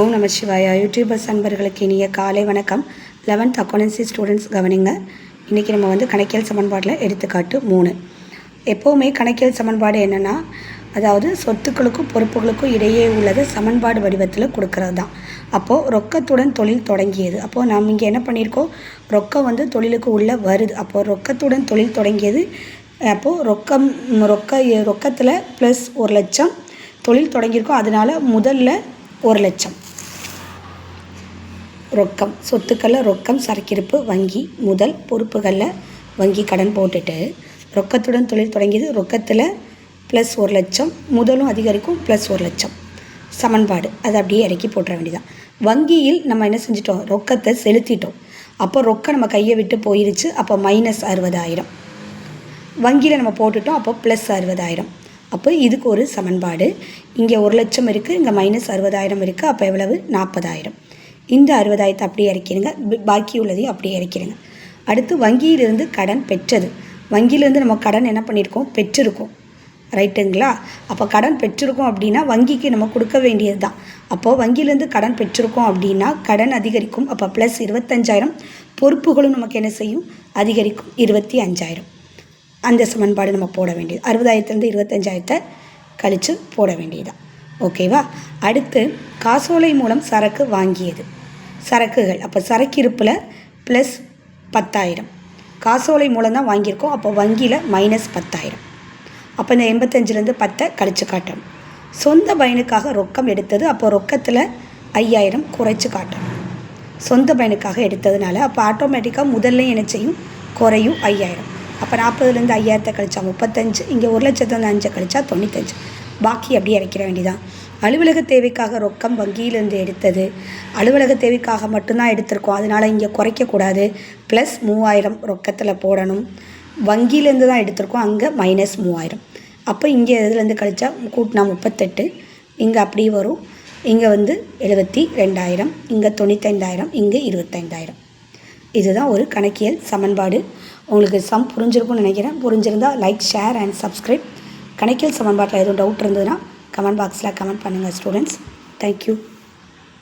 ஓம் நம சிவாயா. யூடியூபர்ஸ் அன்பர்களுக்கு இனிய காலை வணக்கம். லெவன்த் அக்கௌண்டன்சி ஸ்டூடெண்ட்ஸ் கவனிங்க. இன்றைக்கி நம்ம வந்து கணக்கியல் சமன்பாட்டில் எடுத்துக்காட்டு மூணு. எப்போவுமே கணக்கியல் சமன்பாடு என்னென்னா அதாவது சொத்துக்களுக்கும் பொறுப்புகளுக்கும் இடையே உள்ளது சமன்பாடு வடிவத்தில் கொடுக்கறது தான் அப்போது ரொக்கத்துடன் தொழில் தொடங்கியது. அப்போது நாம் இங்கே என்ன பண்ணியிருக்கோம்? ரொக்கம் வந்து தொழிலுக்கு உள்ளே வருது. அப்போது ரொக்கத்துடன் தொழில் தொடங்கியது. அப்போது ரொக்கம் ரொக்க ரொக்கத்தில் ப்ளஸ் ஒரு லட்சம் தொழில் தொடங்கியிருக்கோம். அதனால் முதல்ல ஒரு லட்சம். ரொக்கம். சொத்துக்களில் ரொக்கம் சரக்கிருப்பு வங்கி முதல் பொறுப்புகளில் வங்கி கடன் போட்டுட்டு ரொக்கத்துடன் தொழில் தொடங்கியது ரொக்கத்தில் ப்ளஸ் ஒரு லட்சம் முதலும் அதிகரிக்கும் ப்ளஸ் ஒரு லட்சம். சமன்பாடு. அதை அப்படியே இறக்கி போட்டுற வேண்டியதான் வங்கியில் நம்ம என்ன செஞ்சிட்டோம்? ரொக்கத்தை செலுத்திட்டோம். அப்போ ரொக்கம் நம்ம கையை விட்டு போயிடுச்சு அப்போ மைனஸ் அறுபதாயிரம். வங்கியில் நம்ம போட்டுட்டோம். அப்போ ப்ளஸ் அறுபதாயிரம். அப்போ இதுக்கு ஒரு சமன்பாடு. இங்கே ஒரு லட்சம் இருக்குது இங்கே மைனஸ் அறுபதாயிரம் இருக்குது அப்போ எவ்வளவு? நாற்பதாயிரம். இந்த அறுபதாயிரத்தை அப்படியே இறக்கிடுங்க. பாக்கி உள்ளதையும் அப்படியே இறக்கிடுங்க. அடுத்து வங்கியிலிருந்து கடன் பெற்றது. வங்கியிலேருந்து நம்ம கடன் என்ன பண்ணியிருக்கோம்? பெற்றிருக்கோம். ரைட்டுங்களா? அப்போ கடன் பெற்றிருக்கோம் அப்படின்னா வங்கிக்கு நம்ம கொடுக்க வேண்டியது தான். அப்போது வங்கியிலேருந்து கடன் பெற்றிருக்கோம் அப்படின்னா கடன் அதிகரிக்கும். அப்போ ப்ளஸ் இருபத்தஞ்சாயிரம் பொறுப்புகளும் நமக்கு என்ன செய்யும்? அதிகரிக்கும். இருபத்தி அஞ்சாயிரம். அந்த சமன்பாடு நம்ம போட வேண்டியது. அறுபதாயிரத்துலேருந்து இருபத்தஞ்சாயிரத்தை கழித்து போட வேண்டியதுதான் ஓகேவா? அடுத்து காசோலை மூலம் சரக்கு வாங்கியது. சரக்குகள். அப்போ சரக்கு இருப்பில் ப்ளஸ் பத்தாயிரம். காசோலை மூலம் தான் வாங்கியிருக்கோம். அப்போ வங்கியில் மைனஸ் பத்தாயிரம். அப்போ இந்த எண்பத்தஞ்சிலேருந்து பத்தை கழித்து காட்டணும். சொந்த பயனுக்காக ரொக்கம் எடுத்தது. அப்போ ரொக்கத்தில் ஐயாயிரம் குறைச்சி காட்டணும். சொந்த பயனுக்காக எடுத்ததுனால அப்போ ஆட்டோமேட்டிக்காக முதல்ல என்ன செய்யும் குறையும் ஐயாயிரம். அப்போ நாற்பதுலேருந்து ஐயாயிரத்தை கழிச்சா முப்பத்தஞ்சு. இங்கே ஒரு லட்சத்துலேருந்து அஞ்சை கழிச்சா தொண்ணூத்தஞ்சு. பாக்கி அப்படியே இறக்கிற வேண்டிதான். அலுவலக தேவைக்காக ரொக்கம் வங்கியிலேருந்து எடுத்தது. அலுவலக தேவைக்காக மட்டும்தான் எடுத்திருக்கோம். அதனால் இங்கே குறைக்கக்கூடாது. ப்ளஸ் மூவாயிரம் ரொக்கத்தில் போடணும். வங்கியிலேருந்து தான் எடுத்திருக்கோம். அங்கே மைனஸ் மூவாயிரம். அப்போ இங்கே இதுலேருந்து கழிச்சா? கூட்டினா முப்பத்தெட்டு. இங்கே அப்படி வரும். இங்கே வந்து எழுபத்தி ரெண்டாயிரம். இங்கே தொண்ணூத்தைந்தாயிரம் இங்கே இருபத்தைந்தாயிரம் இதுதான் ஒரு கணக்கியல் சமன்பாடு. உங்களுக்கு சம் புரிஞ்சிருக்கும்னு நினைக்கிறேன். புரிஞ்சிருந்தால் லைக் ஷேர் அண்ட் சப்ஸ்கிரைப் கணக்கியல் சமன்பாட்டில் எதுவும் டவுட் இருந்ததுன்னா கமெண்ட் பாக்ஸில் கமெண்ட் பண்ணுங்கள் ஸ்டூடெண்ட்ஸ் தேங்க்யூ